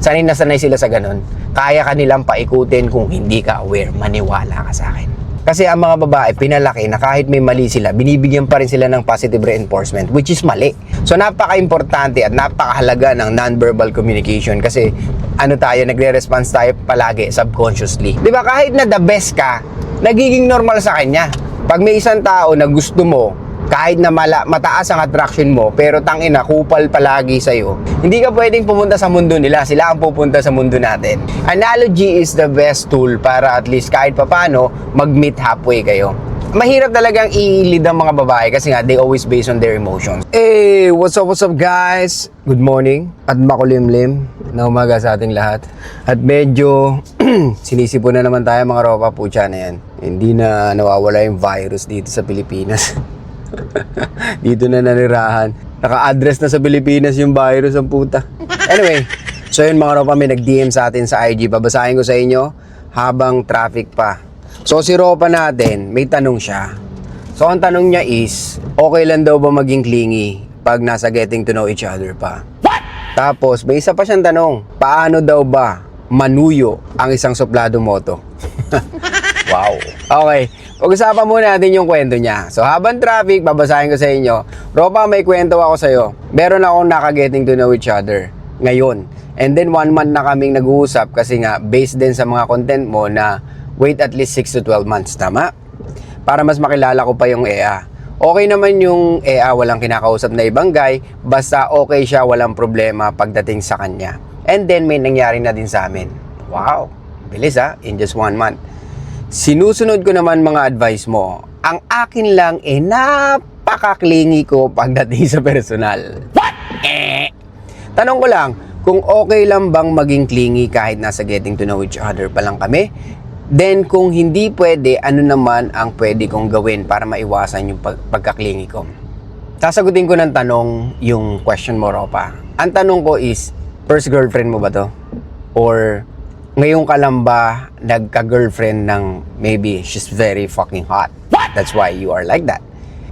sanay na sanay sila sa ganun. Kaya ka nilang paikutin kung hindi ka aware. Maniwala ka sa akin. Kasi ang mga babae, pinalaki na kahit may mali sila, binibigyan pa rin sila ng positive reinforcement, which is mali. So napaka-importante at napakahalaga ng non-verbal communication kasi ano tayo, nagre-response tayo palagi subconsciously. Di ba kahit na the best ka, nagiging normal sa kanya. Pag may isang tao na gusto mo, kahit na mala, mataas ang attraction mo, pero tangina, kupal palagi sa'yo, hindi ka pwedeng pumunta sa mundo nila. Sila ang pupunta sa mundo natin. Analogy is the best tool para at least kahit papano, mag-meet halfway kayo. Mahirap talagang i-lead ang mga babae kasi nga they always based on their emotions. Hey, what's up, what's up guys? Good morning at makulimlim na umaga sa ating lahat. At medyo sinisipo na naman tayo mga ropa, pucha na yan. Hindi na nawawala yung virus dito sa Pilipinas. dito na nanirahan. Naka-address na sa Pilipinas yung virus ang puta. Anyway, so yun mga ropa, may nag-DM sa atin sa IG. Babasahin ko sa inyo habang traffic pa. So si Ropa natin, may tanong siya. So ang tanong niya is, okay lang daw ba maging clingy pag nasa getting to know each other pa? Tapos, may isa pa siyang tanong, paano daw ba manuyo ang isang suplado moto? Wow. Okay, pag-usapan muna natin yung kwento niya. So habang traffic, babasahin ko sa inyo. Ropa, may kwento ako sa'yo. Meron akong naka-getting to know each other ngayon. And then one month na kaming nag-uusap kasi nga based din sa mga content mo na wait at least 6 to 12 months, tama? Para mas makilala ko pa yung EA. Okay naman yung EA, walang kinakausap na ibang guy, basta okay siya, walang problema pagdating sa kanya. And then may nangyari na din sa amin. Wow, bilis ha, in just one month. Sinusunod ko naman mga advice mo. Ang akin lang eh napaka-clingy ko pagdating sa personal. What? Eh. Tanong ko lang, kung okay lang bang maging clingy kahit nasa getting to know each other pa lang kami? Then kung hindi pwede, ano naman ang pwede kong gawin para maiwasan yung pag- pagkaklingy ko? Sasagutin ko ng tanong yung question mo, Ropa. Ang tanong ko is, first girlfriend mo ba to? Or ngayon ka lang ba nagka-girlfriend ng maybe she's very fucking hot? That's why you are like that.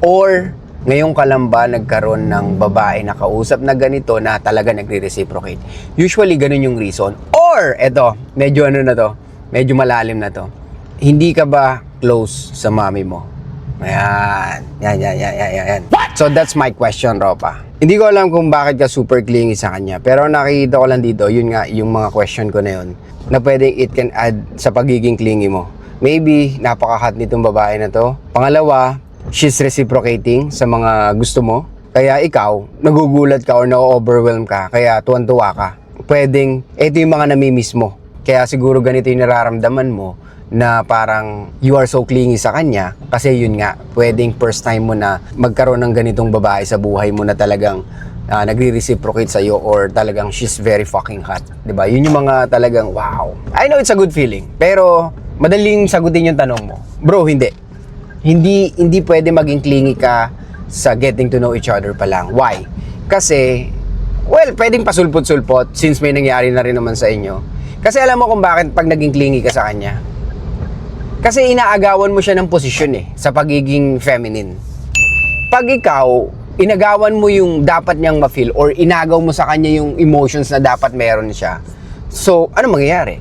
Or ngayon ka lang ba nagkaroon ng babae na kausap na ganito na talaga nagre-reciprocate? Usually, ganun yung reason. Or, eto, medyo ano na to, medyo malalim na to. Hindi ka ba close sa mami mo? Ayan. Yan, yan, yan, yan, yan, yan. So, that's my question, Ropa. Hindi ko alam kung bakit ka super clingy sa kanya. Pero nakikita ko lang dito, yun nga, yung mga question ko na yun, na pwedeng it can add sa pagiging clingy mo. Maybe, napaka-hot nitong babae na to. Pangalawa, she's reciprocating sa mga gusto mo. Kaya ikaw, nagugulat ka or na-overwhelm ka, kaya tuwan-tuwa ka. Pwedeng, ito yung mga namimiss mo. Kaya siguro ganito yung nararamdaman mo na parang you are so clingy sa kanya kasi yun nga, pwedeng first time mo na magkaroon ng ganitong babae sa buhay mo na talagang uh, nagre-reciprocate sa'yo or talagang she's very fucking hot. 'di ba Yun yung mga talagang wow. I know it's a good feeling, pero madaling sagutin yung tanong mo. Bro, hindi. Hindi hindi pwede maging clingy ka sa getting to know each other pa lang. Why? Kasi well, pwedeng pasulpot-sulpot since may nangyari na rin naman sa inyo. Kasi alam mo kung bakit pag naging clingy ka sa kanya. Kasi inaagawan mo siya ng posisyon eh, sa pagiging feminine. Pag ikaw, inagawan mo yung dapat niyang ma-feel or inagaw mo sa kanya yung emotions na dapat meron siya. So, ano mangyayari?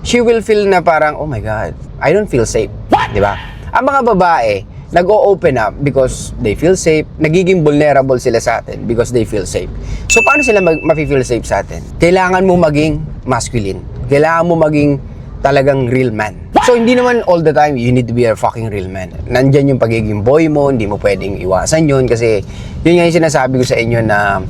She will feel na parang, oh my God, I don't feel safe. Di ba? Ang mga babae, nag-o-open up because they feel safe. Nagiging vulnerable sila sa atin because they feel safe. So, paano sila mag- ma-feel safe sa atin? Kailangan mo maging masculine. Kailangan mo maging talagang real man. So, hindi naman all the time you need to be a fucking real man. Nandyan yung pagiging boy mo, hindi mo pwedeng iwasan yun kasi yun nga yung sinasabi ko sa inyo na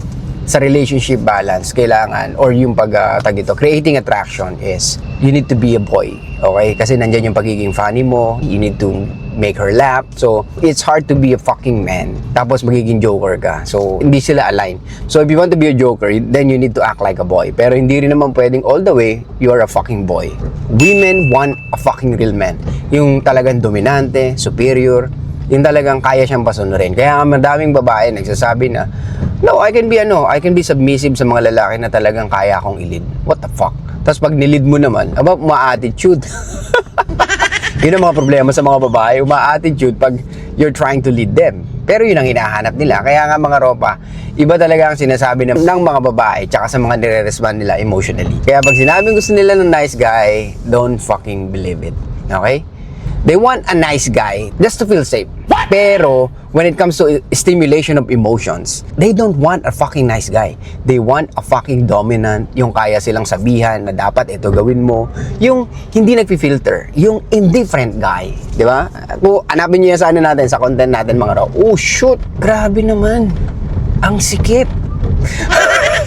sa relationship balance, kailangan, or yung pag, uh, tag ito, creating attraction is, you need to be a boy. Okay? Kasi nandyan yung pagiging funny mo, you need to make her laugh. So, it's hard to be a fucking man. Tapos magiging joker ka. So, hindi sila align. So, if you want to be a joker, then you need to act like a boy. Pero hindi rin naman pwedeng all the way, you are a fucking boy. Women want a fucking real man. Yung talagang dominante, superior, yung talagang kaya siyang pasunurin. Kaya madaming babae nagsasabi na, No, I can be ano, I can be submissive sa mga lalaki na talagang kaya akong ilid. What the fuck? Tapos pag nilid mo naman, aba, ma-attitude. Yun ang mga problema sa mga babae, uma-attitude pag you're trying to lead them. Pero yun ang hinahanap nila. Kaya nga mga ropa, iba talaga ang sinasabi ng, ng mga babae tsaka sa mga nire-respond nila emotionally. Kaya pag sinabing gusto nila ng nice guy, don't fucking believe it. Okay? They want a nice guy just to feel safe. Pero when it comes to stimulation of emotions, they don't want a fucking nice guy. They want a fucking dominant, yung kaya silang sabihan na dapat ito gawin mo. Yung hindi nagfi-filter, yung indifferent guy. Di ba? Kung hanapin niyo yan sa ano natin, sa content natin mga raw. Oh shoot, grabe naman. Ang sikip.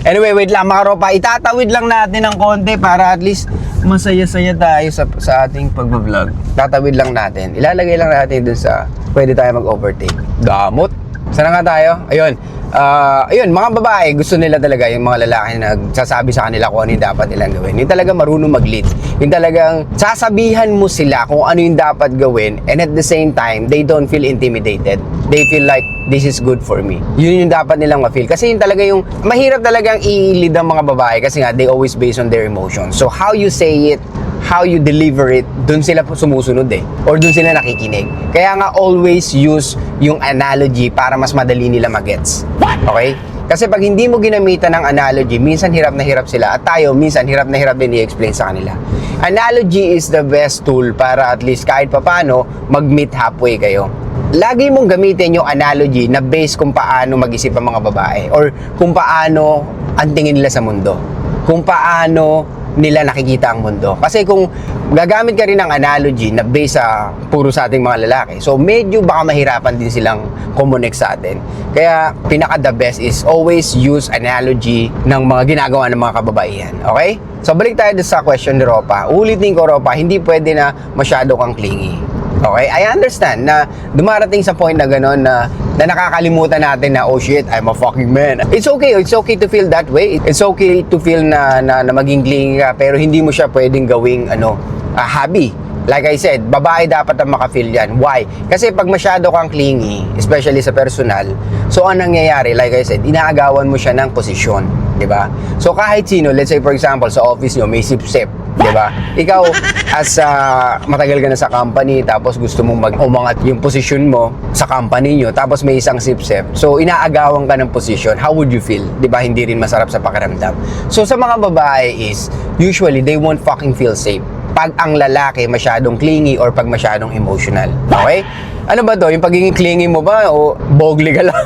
Anyway, wait lang mga ropa. Itatawid lang natin ng konti para at least masaya-saya tayo sa, sa ating pagbablog. Tatawid lang natin. Ilalagay lang natin dun sa pwede tayo mag-overtake. Gamot. Sana nga tayo? Ayun. Ah, ayun, mga babae, gusto nila talaga yung mga lalaki na nagsasabi sa kanila kung ano yung dapat nilang gawin. Yung talaga marunong mag-lead. Yung talagang sasabihan mo sila kung ano yung dapat gawin and at the same time, they don't feel intimidated. They feel like, this is good for me. Yun yung dapat nilang ma-feel. Kasi yun talaga yung, mahirap talagang i-lead ang mga babae kasi nga, they always based on their emotions. So, how you say it, how you deliver it, dun sila po sumusunod eh. Or dun sila nakikinig. Kaya nga always use yung analogy para mas madali nila magets. Okay? Kasi pag hindi mo ginamitan ng analogy, minsan hirap na hirap sila. At tayo, minsan hirap na hirap din i-explain sa kanila. Analogy is the best tool para at least kahit papano, mag-meet halfway kayo. Lagi mong gamitin yung analogy na base kung paano mag-isip ang mga babae or kung paano ang tingin nila sa mundo. Kung paano nila nakikita ang mundo. Kasi kung gagamit ka rin ng analogy na based sa puro sa ating mga lalaki, so medyo baka mahirapan din silang kumonek sa atin. Kaya pinaka the best is always use analogy ng mga ginagawa ng mga kababaihan. Okay? So balik tayo sa question ni Ropa. Ulitin ko Ropa, hindi pwede na masyado kang clingy. Okay, I understand na dumarating sa point na gano'n na, na nakakalimutan natin na, oh shit, I'm a fucking man. It's okay, it's okay to feel that way. It's okay to feel na, na, na maging clingy ka, pero hindi mo siya pwedeng gawing ano, ah, hobby. Like I said, babae dapat ang makafeel yan. Why? Kasi pag masyado kang clingy, especially sa personal, so ang nangyayari, like I said, inaagawan mo siya ng posisyon. ba? So kahit sino, let's say for example, sa office nyo, may sip-sip, 'di ba? Ikaw as ah, matagal ka na sa company tapos gusto mong mag-umangat yung position mo sa company nyo tapos may isang sip-sip. So inaagawan ka ng position. How would you feel? 'Di ba? Hindi rin masarap sa pakiramdam. So sa mga babae is usually they won't fucking feel safe pag ang lalaki masyadong clingy or pag masyadong emotional. Okay? Ano ba to? Yung pagiging clingy mo ba o bogli ka lang?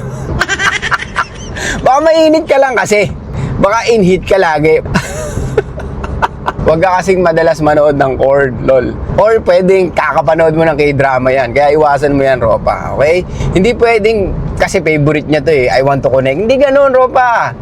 Baka mainit ka lang kasi. Baka in-heat ka lagi. Huwag ka kasing madalas manood ng cord, lol. Or pwedeng kakapanood mo ng k-drama yan. Kaya iwasan mo yan, Ropa. Okay? Hindi pwedeng, kasi favorite niya to eh, I want to connect. Hindi ganun, Ropa.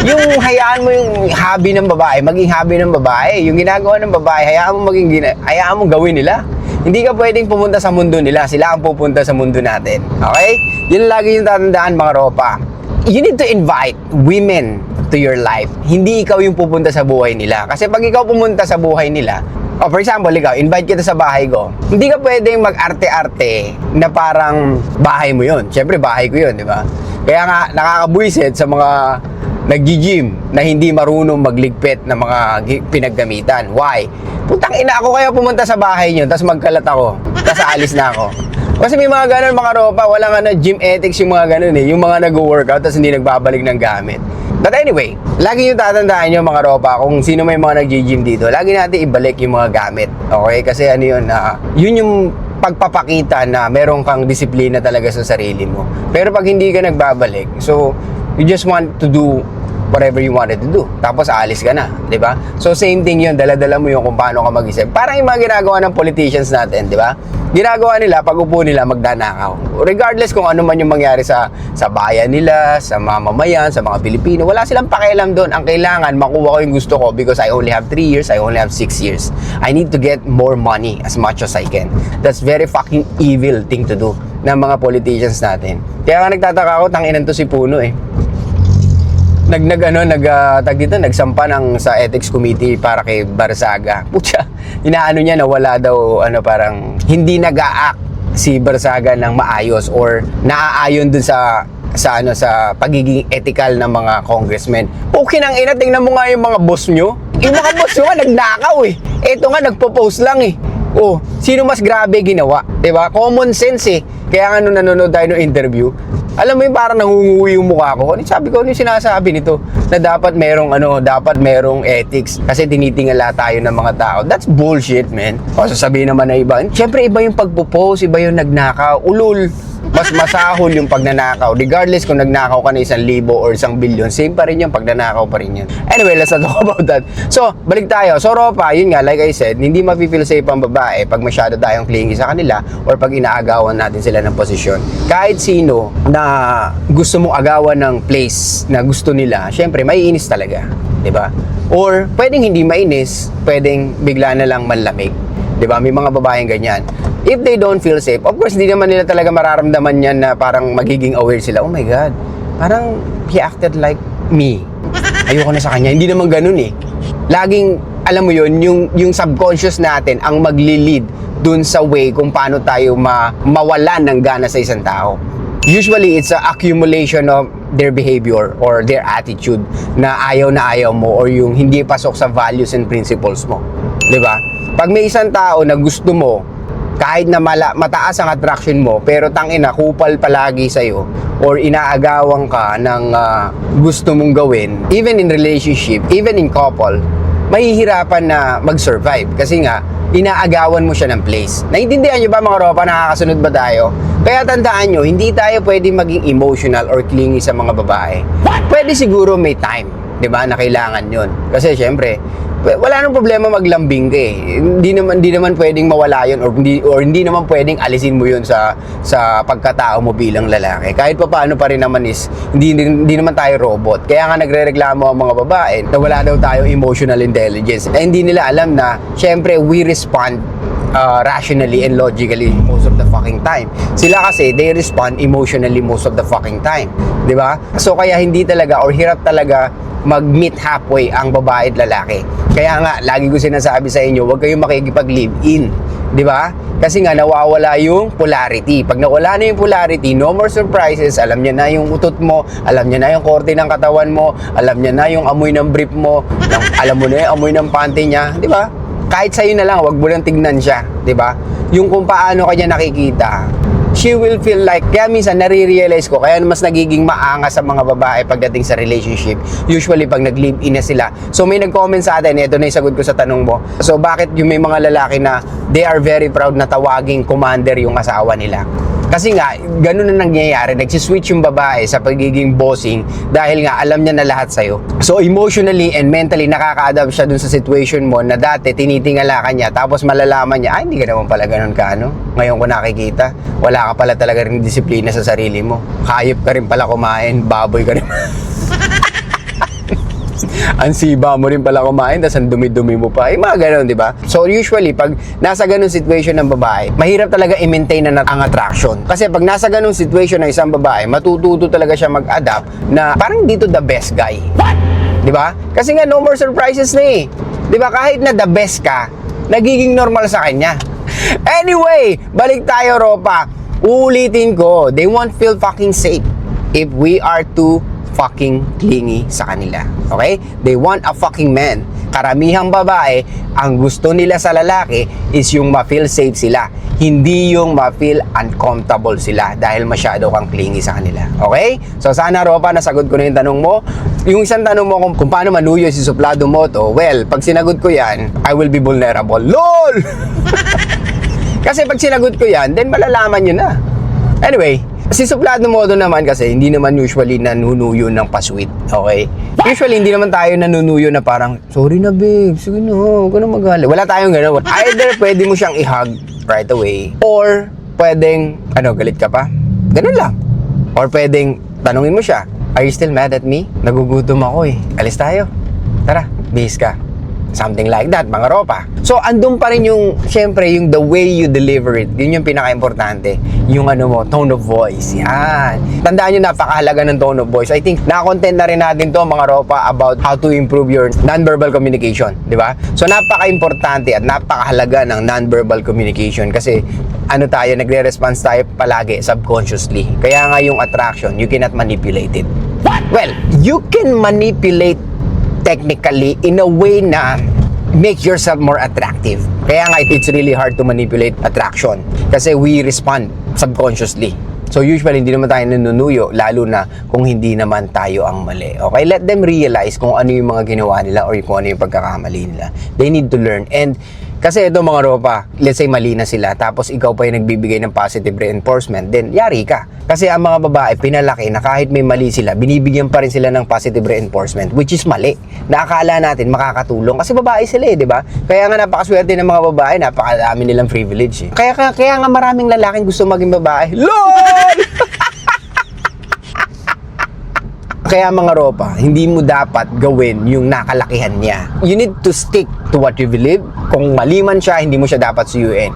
Yung hayaan mo yung hobby ng babae, maging hobby ng babae. Yung ginagawa ng babae, hayaan mo maging gina- hayaan mo gawin nila. Hindi ka pwedeng pumunta sa mundo nila, sila ang pupunta sa mundo natin. Okay? Yun lagi yung tatandaan mga ropa. You need to invite women to your life. Hindi ikaw yung pupunta sa buhay nila. Kasi pag ikaw pumunta sa buhay nila, Oh, for example, ikaw, invite kita sa bahay ko. Hindi ka pwedeng mag-arte-arte na parang bahay mo yun. Siyempre, bahay ko yun, di ba? Kaya nga, nakakabuisit sa mga nag-gym na hindi marunong magligpit ng mga pinaggamitan. Why? Putang ina ako kaya pumunta sa bahay nyo, tapos magkalat ako, tapos aalis na ako. Kasi may mga ganun mga ropa, walang ano, gym ethics yung mga ganun eh. Yung mga nag-workout tapos hindi nagbabalik ng gamit. But anyway, lagi yung tatandaan nyo mga ropa kung sino may mga nag-gym dito, lagi natin ibalik yung mga gamit. Okay? Kasi ano yun, na yun yung pagpapakita na meron kang disiplina talaga sa sarili mo. Pero pag hindi ka nagbabalik, so you just want to do whatever you wanted to do. Tapos aalis ka na, 'di ba? So same thing 'yun, dala-dala mo yung kung paano ka mag-isip. Parang yung mga ginagawa ng politicians natin, 'di ba? Ginagawa nila pag upo nila magdanakaw. Regardless kung ano man yung mangyari sa sa bayan nila, sa mamamayan, sa mga Pilipino, wala silang pakialam doon. Ang kailangan makuha ko yung gusto ko because I only have 3 years, I only have 6 years. I need to get more money as much as I can. That's very fucking evil thing to do ng mga politicians natin. Kaya nga nagtataka ako, tanginan to si Puno eh nag nag ano nag uh, tag dito nagsampa ng sa ethics committee para kay Barsaga. Putya, inaano niya na wala daw ano parang hindi nag-act si Barsaga ng maayos or naaayon dun sa sa ano sa pagiging ethical ng mga congressmen. Okay nang ina, tingnan mo nga yung mga boss nyo. Yung mga boss nyo nga nagnakaw eh. Ito nga nagpo-post lang eh. Oh, sino mas grabe ginawa? 'Di ba? Common sense eh. Kaya nga nung nanonood tayo ng interview, alam mo yung parang nangunguwi yung mukha ko. Ano sabi ko, ano yung sinasabi nito? Na dapat merong ano, dapat merong ethics kasi tinitingala tayo ng mga tao. That's bullshit, man. O sasabihin naman na iba. Siyempre, iba yung pagpo-post, iba yung nagnakaw. Ulul mas masahol yung pagnanakaw. Regardless kung nagnakaw ka na isang libo or isang bilyon, same pa rin yung pagnanakaw pa rin yun. Anyway, let's talk about that. So, balik tayo. So, Ropa, yun nga, like I said, hindi mafe-feel safe ang babae pag masyado tayong clingy sa kanila or pag inaagawan natin sila ng posisyon. Kahit sino na gusto mong agawan ng place na gusto nila, syempre, maiinis talaga. ba? Or pwedeng hindi mainis, pwedeng bigla na lang manlamig. 'Di ba? May mga babaeng ganyan. If they don't feel safe, of course, hindi naman nila talaga mararamdaman yan na parang magiging aware sila. Oh my God, parang he acted like me. Ayoko na sa kanya. Hindi naman ganun eh. Laging, alam mo yun, yung, yung subconscious natin ang magli-lead dun sa way kung paano tayo ma mawalan ng gana sa isang tao. Usually, it's a accumulation of their behavior or their attitude na ayaw na ayaw mo or yung hindi pasok sa values and principles mo. 'Di ba? Pag may isang tao na gusto mo, kahit na mala, mataas ang attraction mo, pero tangina, kupal palagi sa'yo, or inaagawan ka ng ah, gusto mong gawin, even in relationship, even in couple, mahihirapan na mag-survive. Kasi nga, inaagawan mo siya ng place. Naintindihan nyo ba mga ropa, nakakasunod ba tayo? Kaya tandaan nyo, hindi tayo pwede maging emotional or clingy sa mga babae. Pwede siguro may time, di ba, na kailangan yun. Kasi syempre, wala nang problema maglambing ka eh. Hindi naman hindi naman pwedeng mawala 'yon or hindi or hindi naman pwedeng alisin mo 'yon sa sa pagkatao mo bilang lalaki. Kahit pa paano pa rin naman is hindi hindi naman tayo robot. Kaya nga nagrereklamo ang mga babae na wala daw tayo emotional intelligence. Eh, hindi nila alam na syempre we respond uh, rationally and logically most of the fucking time. Sila kasi, they respond emotionally most of the fucking time. 'Di ba? So kaya hindi talaga or hirap talaga mag-meet halfway ang babae at lalaki. Kaya nga, lagi ko sinasabi sa inyo, huwag kayong makikipag-live-in. 'Di ba? Kasi nga nawawala yung polarity. Pag nawala na yung polarity, no more surprises. Alam niya na yung utot mo, alam niya na yung korte ng katawan mo, alam niya na yung amoy ng brief mo, alam mo na yung amoy ng panty niya, 'di ba? kahit sa'yo na lang, wag mo lang tignan siya, 'di ba? Yung kung paano kanya nakikita, she will feel like, kaya minsan nare-realize ko, kaya mas nagiging maangas sa mga babae pagdating sa relationship, usually pag nag-live-in na sila. So may nag-comment sa atin, ito na yung sagot ko sa tanong mo. So bakit yung may mga lalaki na they are very proud na tawaging commander yung asawa nila? Kasi nga, ganun na nangyayari. Nagsiswitch yung babae sa pagiging bossing dahil nga alam niya na lahat sa'yo. So emotionally and mentally nakaka-adapt siya dun sa situation mo na dati tinitingala ka niya tapos malalaman niya, ay hindi ka naman pala ganun ka ano. Ngayon ko nakikita, wala ka pala talaga rin disiplina sa sarili mo. Hayop ka rin pala kumain, baboy ka rin. ang siba mo rin pala kumain, tapos ang dumi-dumi mo pa. Eh, mga ganun, di ba? So, usually, pag nasa ganun situation ng babae, mahirap talaga i-maintain na ang attraction. Kasi pag nasa ganun situation ng isang babae, matututo talaga siya mag-adapt na parang dito the best guy. Di ba? Kasi nga, no more surprises na eh. Di ba? Kahit na the best ka, nagiging normal sa kanya. Anyway, balik tayo, Ropa. Uulitin ko, they won't feel fucking safe if we are too fucking clingy sa kanila. Okay? They want a fucking man. Karamihang babae, ang gusto nila sa lalaki is yung ma-feel safe sila. Hindi yung ma-feel uncomfortable sila dahil masyado kang clingy sa kanila. Okay? So sana Ropa, nasagot ko na yung tanong mo. Yung isang tanong mo kung, kung paano manuyo si Suplado Moto, well, pag sinagot ko yan, I will be vulnerable. LOL! Kasi pag sinagot ko yan, then malalaman nyo na. Anyway, si Suplado Modo naman kasi hindi naman usually nanunuyo ng pasweet. Okay? Usually hindi naman tayo nanunuyo na parang, sorry na babe, sige na, huwag ka na magalit. Wala tayong gano'n. Either pwede mo siyang i-hug right away or pwedeng, ano, galit ka pa? Ganun lang. Or pwedeng tanungin mo siya, are you still mad at me? Nagugutom ako eh. Alis tayo. Tara, bihis ka. Something like that, mga ropa. So, andun pa rin yung, syempre, yung the way you deliver it. Yun yung pinaka-importante. Yung ano mo, tone of voice. Yan. Tandaan nyo, napakahalaga ng tone of voice. I think, na-content na rin natin to mga ropa about how to improve your non-verbal communication. Di ba? So, napaka-importante at napakahalaga ng non-verbal communication kasi ano tayo, nagre-response tayo palagi subconsciously. Kaya nga yung attraction, you cannot manipulate it. Well, you can manipulate technically in a way na make yourself more attractive. Kaya nga, it's really hard to manipulate attraction. Kasi we respond subconsciously. So usually hindi naman tayo nanunuyo lalo na kung hindi naman tayo ang mali. Okay, let them realize kung ano yung mga ginawa nila or kung ano yung pagkakamali nila. They need to learn. And kasi ito mga ropa, let's say mali na sila tapos ikaw pa yung nagbibigay ng positive reinforcement, then yari ka. Kasi ang mga babae pinalaki na kahit may mali sila, binibigyan pa rin sila ng positive reinforcement which is mali. Na akala natin makakatulong kasi babae sila eh, di ba? Kaya nga napakaswerte ng mga babae, napakadami nilang privilege eh. Kaya, kaya, kaya nga maraming lalaking gusto maging babae. LOL! Kaya mga ropa, hindi mo dapat gawin yung nakalakihan niya. You need to stick to what you believe. Kung mali man siya, hindi mo siya dapat suyuin.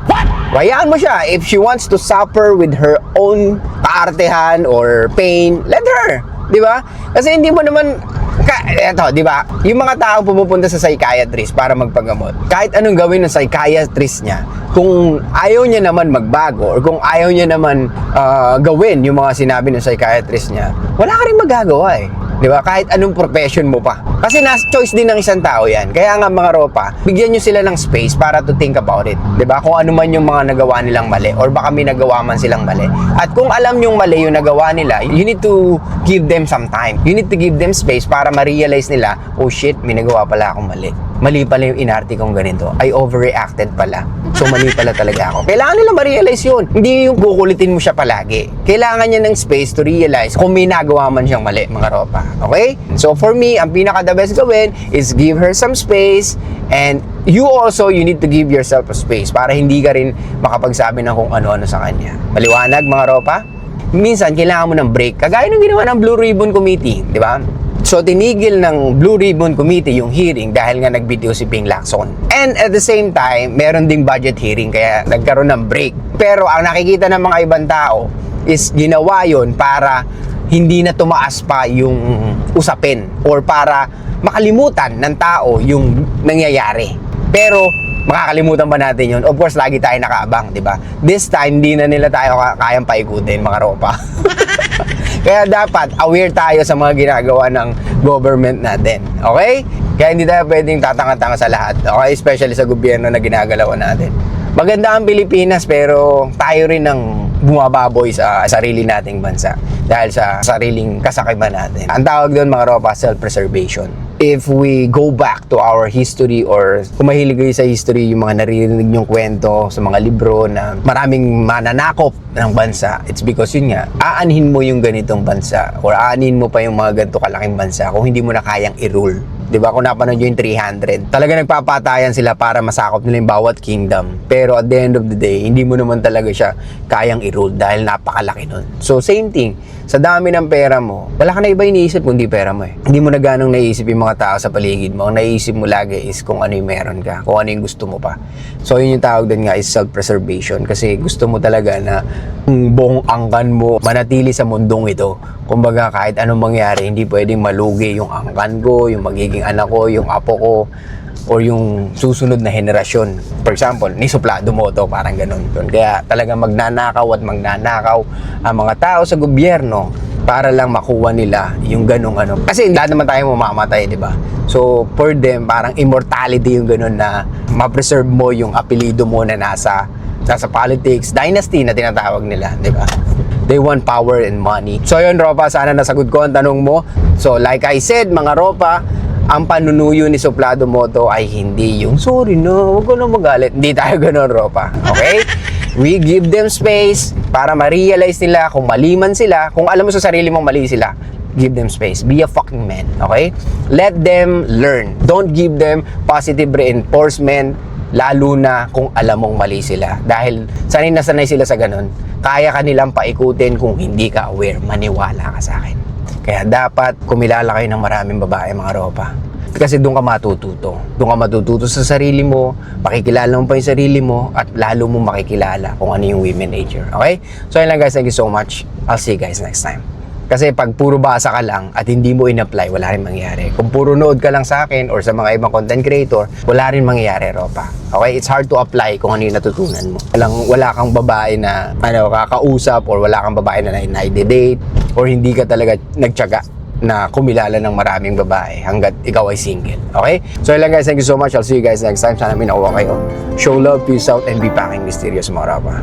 Hayaan mo siya. If she wants to suffer with her own kaartehan or pain, let her. Di ba? Kasi hindi mo naman ka, eto, di ba? Yung mga taong pumupunta sa psychiatrist para magpagamot, kahit anong gawin ng psychiatrist niya, kung ayaw niya naman magbago or kung ayaw niya naman ah, gawin yung mga sinabi ng psychiatrist niya, wala ka rin magagawa eh. Di ba? Kahit anong profession mo pa. Kasi nas choice din ng isang tao yan. Kaya nga mga ropa, bigyan nyo sila ng space para to think about it. Ba? Kung ano man yung mga nagawa nilang mali or baka may nagawa man silang mali. At kung alam yung mali yung nagawa nila, you need to give them some time. You need to give them space para ma-realize nila, oh shit, may nagawa pala akong mali. Mali pala yung inarte kong ganito. I overreacted pala. So mali pala talaga ako. Kailangan nila ma-realize yun. Hindi yung kukulitin mo siya palagi. Kailangan niya ng space to realize kung may nagawa man siyang mali, mga ropa. Okay? So for me, ang pinaka the best gawin is give her some space and you also, you need to give yourself a space para hindi ka rin makapagsabi ng kung ano-ano sa kanya. Maliwanag, mga ropa? Minsan, kailangan mo ng break. Kagaya ng ginawa ng Blue Ribbon Committee, di ba? So, tinigil ng Blue Ribbon Committee yung hearing dahil nga nagbitiw si Ping Lacson. And at the same time, meron ding budget hearing kaya nagkaroon ng break. Pero ang nakikita ng mga ibang tao is ginawa yon para hindi na tumaas pa yung usapin or para makalimutan ng tao yung nangyayari. Pero makakalimutan ba natin yun? Of course, lagi tayo nakaabang, di ba? This time, hindi na nila tayo ka- kayang paikutin, mga ropa. Kaya dapat aware tayo sa mga ginagawa ng government natin. Okay? Kaya hindi tayo pwedeng tatanga-tanga sa lahat. Okay? Especially sa gobyerno na ginagalawan natin. Maganda ang Pilipinas pero tayo rin ang bumababoy sa sarili nating bansa dahil sa sariling kasakiman natin. Ang tawag doon mga ropa, self-preservation. If we go back to our history or kung mahilig kayo sa history, yung mga naririnig yung kwento sa mga libro na maraming mananakop ng bansa, it's because yun nga, aanhin mo yung ganitong bansa or aanhin mo pa yung mga ganito kalaking bansa kung hindi mo na kayang i-rule. 'Di ba kung napanood yung 300, talaga nagpapatayan sila para masakop nila yung bawat kingdom. Pero at the end of the day, hindi mo naman talaga siya kayang i-rule dahil napakalaki nun. So same thing, sa dami ng pera mo, wala ka na iba iniisip kundi pera mo eh. Hindi mo na ganong naisip yung mga tao sa paligid mo. Ang naisip mo lagi is kung ano yung meron ka, kung ano yung gusto mo pa. So yun yung tawag din nga is self-preservation kasi gusto mo talaga na buong angkan mo manatili sa mundong ito. Kumbaga kahit anong mangyari, hindi pwedeng malugi yung angkan ko, yung magiging anak ko, yung apo ko, or yung susunod na henerasyon. For example, ni suplado mo to, parang ganun. Yun. Kaya talaga magnanakaw at magnanakaw ang mga tao sa gobyerno para lang makuha nila yung ganung ano. Kasi lahat naman tayo mamamatay, di ba? So, for them, parang immortality yung ganun na ma-preserve mo yung apelido mo na nasa nasa politics, dynasty na tinatawag nila, di ba? They want power and money. So yun, Ropa, sana nasagot ko ang tanong mo. So like I said, mga Ropa, ang panunuyo ni Suplado Moto ay hindi yung, sorry no, huwag ko na magalit. Hindi tayo ganun, Ropa. Okay? We give them space para ma-realize nila kung mali man sila, kung alam mo sa sarili mong mali sila, give them space. Be a fucking man, okay? Let them learn. Don't give them positive reinforcement lalo na kung alam mong mali sila. Dahil sanay na sanay sila sa ganun, kaya ka nilang paikutin kung hindi ka aware, maniwala ka sa akin. Kaya dapat kumilala kayo ng maraming babae mga ropa. Kasi doon ka matututo. Doon ka matututo sa sarili mo, makikilala mo pa yung sarili mo, at lalo mo makikilala kung ano yung women nature. Okay? So yun lang guys, thank you so much. I'll see you guys next time. Kasi pag puro basa ka lang at hindi mo in-apply, wala rin mangyayari. Kung puro nood ka lang sa akin or sa mga ibang content creator, wala rin mangyayari, Ropa. Okay? It's hard to apply kung ano yung natutunan mo. Walang, wala kang babae na ano, kakausap or wala kang babae na na-date or hindi ka talaga nagtyaga na kumilala ng maraming babae hanggat ikaw ay single. Okay? So yun lang guys, thank you so much. I'll see you guys next time. Sana may nakuha kayo. Show love, peace out, and be packing mysterious mga rapa.